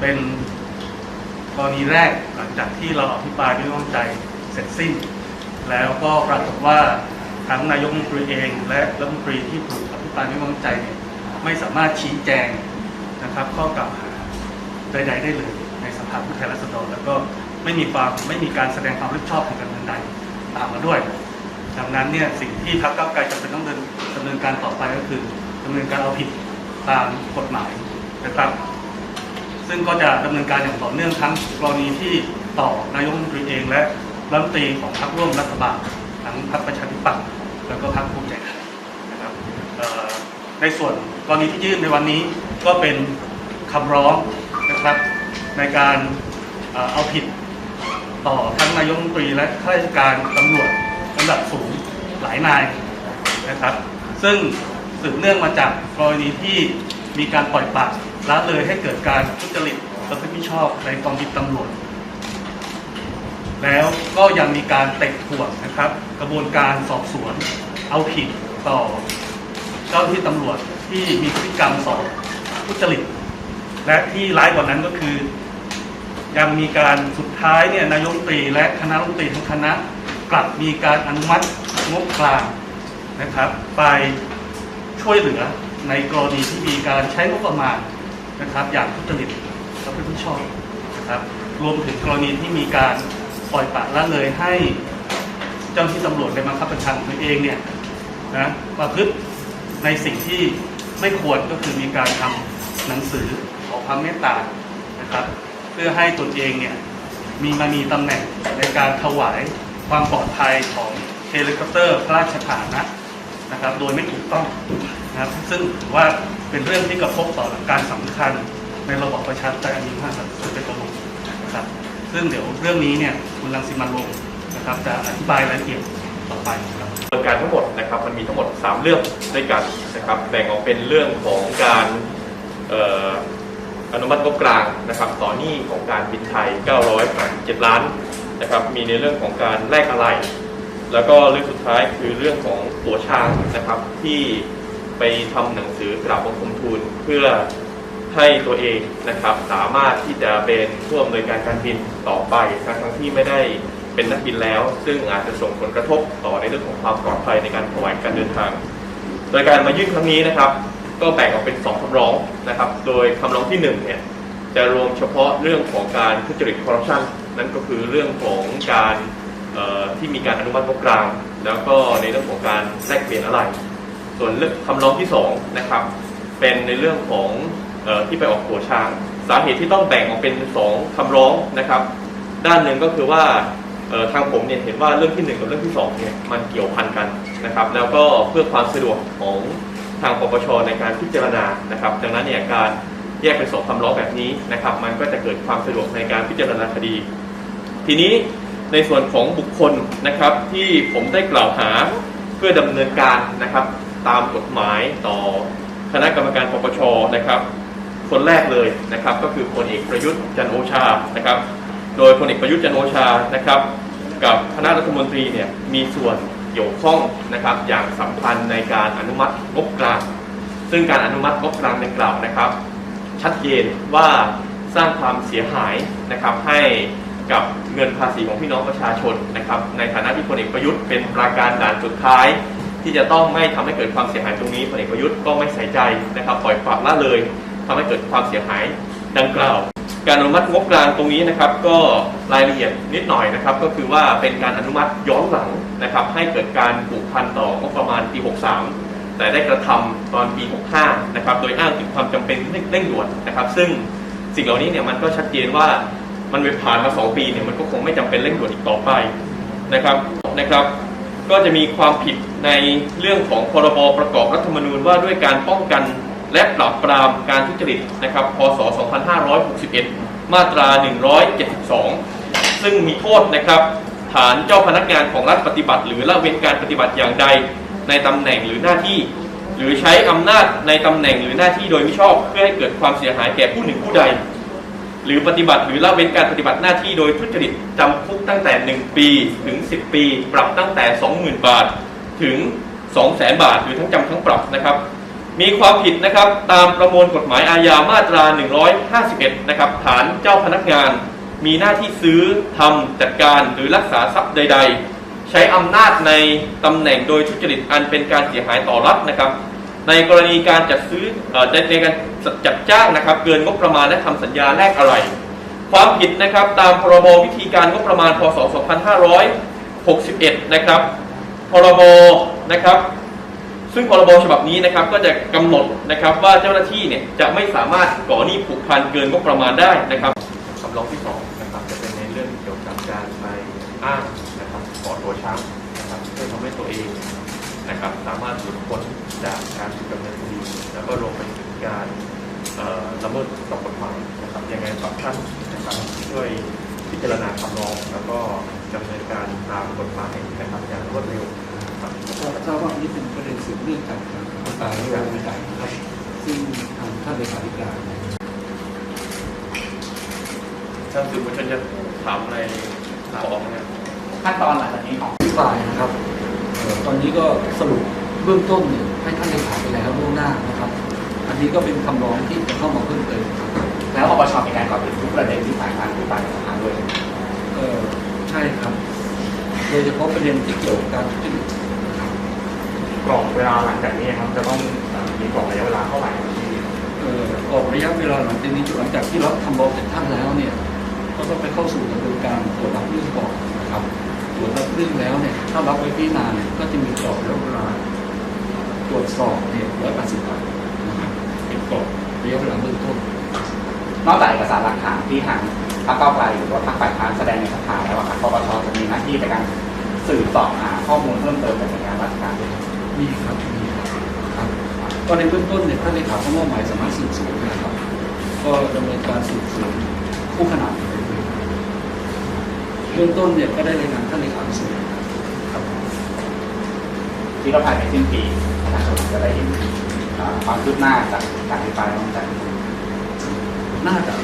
เป็นกรณีแรกหลังจากที่เราอภิปรายไม่ไว้วางใจเสร็จสิ้น แล้วก็ปรากฏว่าทั้งนายกรัฐมนตรีเอง และรัฐมนตรีที่ถูกอภิปรายไม่ไว้วางใจเนี่ยไม่สามารถชี้แจงนะครับข้อกล่าวหาใด ๆ ได้เลยในสภาผู้แทนราษฎรแล้วก็ไม่มีความไม่มีการแสดงความรับผิดชอบทางการเมืองใดตามมาด้วย ดังนั้นเนี่ยสิ่งที่พรรคก้าวไกลจะเป็นต้องเดินดำเนินการต่อไปก็คือดำเนินการเอาผิดตามกฎหมายนะครับ ซึ่งก็จะดำเนินการอย่างต่อเนื่องทั้งกรณีที่ต่อนายกรัฐมนตรีเองและรัฐมนตรีของพรรคร่วมรัฐบาลทั้งพรรคประชาธิปัตย์แล้วก็พรรคภูมิใจไทยนะครับในส่วนกรณีที่ยื่นในวันนี้ก็เป็นคำร้องนะครับในการเอ่อเอาผิดต่อทั้งนายกรัฐมนตรีและข้าราชการตำรวจระดับสูงหลายนายนะครับ ซึ่งสืบเนื่องมาจากกรณีที่มีการปล่อยปละ ละเลยให้เกิดการทุจริตประพฤติมิชอบในกองบินตำรวจ แล้วก็ยังมีการเตะถ่วงนะครับ กระบวนการสอบสวนเอาผิดต่อเจ้าหน้าที่ตำรวจที่มีพฤติกรรมสอบทุจริต และที่ร้ายกว่านั้นก็คือ ยังมีการสุดท้ายเนี่ยนายกรัฐมตรีและคณะรัฐมนตรีทั้งคณะกลับมีการอนุมัติงบกลางนะครับ ไปช่วยเหลือในกรณีที่มีการใช้งบประมาณ นะครับอย่างทุจริตและไม่ชอบนะครับรวมถึงกรณีที่มีการปล่อยปละละเลยให้เจ้าหน้าที่ตำรวจในบังคับบัญชาของตัวเองเนี่ยนะประพฤติในสิ่งที่ไม่ควรก็คือมีการทำหนังสือขอความเมตตานะครับเพื่อให้ตนเองเนี่ยมีมามีตำแหน่งในการถวายความปลอดภัยของเฮลิคอปเตอร์พระราชทานนะนะครับโดยไม่ถูกต้องนะครับซึ่งถือว่า เป็นเรื่องที่กระทบต่อหลักการสำคัญในระบบประชาธิปไตยอันมีพระมหากษัตริเป็นประมุขนะครับซึ่งเดี๋ยวเรื่องนี้เนี่ยคุณรังสิมันต์โรมนะครับจะอธิบายรายละเอียดต่อไปครับกระบวนการทั้งหมดนะครับมันมีทั้งหมด 3 เรื่องด้วยกันนะครับแบ่งออกเป็นเรื่องของการเอ่ออนุมัติงบกลางนะครับต่อหนี้ของการบินไทย 987 ล้านนะครับมีในเรื่องของการแลกอะไร แล้วก็เรื่องสุดท้ายคือเรื่องของตัวช้างนะครับที่ ไปทำหนังสือกราบบังคมทูลเพื่อให้ตัวเองนะครับสามารถที่จะเป็นผู้อำนวยการการบินต่อไปทั้งทั้งที่ไม่ได้เป็นนักบินแล้ว ซึ่งอาจจะส่งผลกระทบต่อในเรื่องของความปลอดภัยในการถวายการเดินทาง โดยการมายื่นครั้งนี้นะครับ ก็แบ่งออกเป็นสองคำร้องนะครับ โดยคำร้องที่หนึ่งเนี่ยจะรวมเฉพาะเรื่องของการทุจริตคอร์รัปชันนั่นก็คือเรื่องของการที่มีการอนุมัติงบกลาง แล้วก็ในเรื่องของการแลกเปลี่ยนอะไร ส่วนคำร้องที่สองนะครับเป็นในเรื่องของออที่ไปออกหัวช้าง สาเหตุที่ต้องแบ่งออกเป็นสองคำร้องนะครับ ด้านหนึ่งก็คือว่าทางผมเนี่ยเห็นว่าเรื่องที่หนึ่งกับเรื่องที่สองเนี่ยมันเกี่ยวพันกันนะครับ แล้วก็เพื่อความสะดวกของทางปปชในการพิจารณานะครับ ดังนั้นเนี่ยการแยกเป็นสองคำร้องแบบนี้นะครับ มันก็จะเกิดความสะดวกในการพิจารณาคดี ทีนี้ในส่วนของบุคคลนะครับที่ผมได้กล่าวหาเพื่อดำเนินการนะครับ ตามกฎหมายต่อคณะกรรมการปปชนะครับ คนแรกเลยนะครับก็คือพลเอกประยุทธ์จันโอชานะครับ โดยพลเอกประยุทธ์จันโอชานะครับ กับคณะรัฐมนตรีเนี่ยมีส่วนเกี่ยวข้องนะครับอย่างสำคัญในการอนุมัติงบกลาง ซึ่งการอนุมัติงบกลางดังกล่าวนะครับ ชัดเจนว่าสร้างความเสียหายนะครับให้กับเงินภาษีของพี่น้องประชาชนนะครับในฐานะที่พลเอกประยุทธ์เป็นปราการด่านสุดท้าย ที่จะต้องไม่ทำให้เกิดความเสียหายตรงนี้พลเอกประยุทธ์ก็ไม่ใส่ใจนะครับปล่อยปละละเลยทำให้เกิดความเสียหายดังกล่าว การอนุมัติงบกลางตรงนี้นะครับ ก็รายละเอียดนิดหน่อยนะครับ ก็คือว่าเป็นการอนุมัติย้อนหลังนะครับ ให้เกิดการผูกพันต่องบประมาณปี 63 แต่ได้กระทำตอนปี 65 นะครับ โดยอ้างถึงความจำเป็นเร่งด่วนนะครับ ซึ่งสิ่งเหล่านี้เนี่ยมันก็ชัดเจนว่ามันไปผ่านมา 2 ปีเนี่ยมันก็คงไม่จำเป็นเร่งด่วนอีกต่อไปนะครับนะครับ ก็จะมีความผิด ในเรื่องของพรบประกอบรัฐธรรมนูญว่าด้วยการป้องกันและปราบปรามการทุจริตนะครับ พศ 2561 มาตรา 172 ซึ่งมีโทษนะครับ ฐานเจ้าพนักงานของรัฐปฏิบัติ หรือละเว้นการปฏิบัติอย่างใดในตำแหน่งหรือหน้าที่ หรือใช้อำนาจในตำแหน่งหรือหน้าที่โดยมิชอบเพื่อให้เกิดความเสียหายแก่ผู้หนึ่งผู้ใด หรือปฏิบัติหรือละเว้นการปฏิบัติหน้าที่โดยทุจริตจำคุกตั้งแต่ 1 ปีถึง 10 ปี ปรับตั้งแต่ 20,000 บาท ถึง 200,000บาท หรือทั้งจำทั้งปรับนะครับ มีความผิดนะครับตามประมวลกฎหมายอาญามาตรา 151 นะครับ ฐานเจ้าพนักงาน มีหน้าที่ซื้อทำจัดการหรือรักษาทรัพย์ใด ๆ ใช้อำนาจในตำแหน่งโดยทุจริตอันเป็นการเสียหายต่อรัฐนะครับ ในกรณีการจัดซื้ออในการจัดจ้างนะครับ เกินงบประมาณและทำสัญญาแลกอะไรความผิดนะครับตามพรบวิธีการงบประมาณพศ 2561 นะครับ พรบนะครับ ซึ่งพรบฉบับนี้นะครับก็จะกำหนดนะครับว่าเจ้าหน้าที่เนี่ยจะไม่สามารถก่อหนี้ผูกพันเกินงบประมาณได้นะครับคำร้องที่สองนะครับจะเป็นในเรื่องเกี่ยวกับการไปอ้างนะครับก่อตัวช้างนะครับเพื่อทำให้ตัวเองนะครับสามารถหลุดพ้นจากการถูกดำเนินคดีแล้วก็รวมไปถึงการเอ่อละเมิดต่อกฎหมายนะครับยังไงฝากท่านนะครับช่วย พิจารณาคำร้อง แล้วก็ดำเนินการตามกฎหมายนะครับอย่างรวดเร็วครับทราบว่าอันนี้เป็นประเด็นสืบเนื่องจากการตายในวันใหญ่นะครับซึ่งทางท่านเลขาธิการท่านสื่อมวลชนจะถามอะไรถามออกไหมครับขั้นตอนหลังจากนี้ของอธิบายนะครับตอนนี้ก็สรุปเบื้องต้นเนี่ยให้ท่านเลขาไปแล้วล่วงหน้านะครับ อันนี้ก็เป็นคำร้องที่จะเข้ามาเพิ่มเติมแล้วปปชมีการก่อติดทุกประเด็นที่ฝ่ายค้านผู้ฝ่ายสภาด้วย ช่ครับ โดยเฉพาะประเด็นที่เกี่ยวกับการทุจริตกรอบเวลาหลังจากนี้ครับจะต้องมีกรอบระยะเวลาเท่าไหร่ที่เอ่อออกระยะเวลาหลังจากนี้หลังจากที่รับคำร้องจากท่านแล้วเนี่ยก็ต้องไปเข้าสู่กระบวนการตรวจรับเรื่องก่อนนะครับตรวจรับเรื่องแล้วเนี่ยถ้ารับไว้พิจารณาเนี่ยก็จะมีกรอบระยะเวลาตรวจสอบเนี่ยร้อยแปดสิบวันนะครับเป็นกรอบระยะเวลาเบื้องต้นนอกจากเอกสารหลักฐานที่ทาง พรรคก้าวไกลหรือว่าพรรคฝ่ายค้านแสดงในสภาแล้วอะครับปปชจะมีหน้าที่ในการสืบเสอบหาข้อมูลเพิ่มเติมจากหน่วยงานราชการด้วยครับมีครับมีครับครับก็ในเบื้องต้นเนี่ยท่านเลขาเขามอบหมายสามารถสืบสวนนะครับ ก็ดำเนินการสืบสวนคู่ขนานไปเรื่อยๆเบื้องต้นเนี่ยก็ได้รายงานท่านเลขาส่วนครับที่เราผ่านไปสิ้นปีประชาชนจะได้เห็นเอ่อความคืบหน้าจากการอภิปรายน้องจากน่าจะค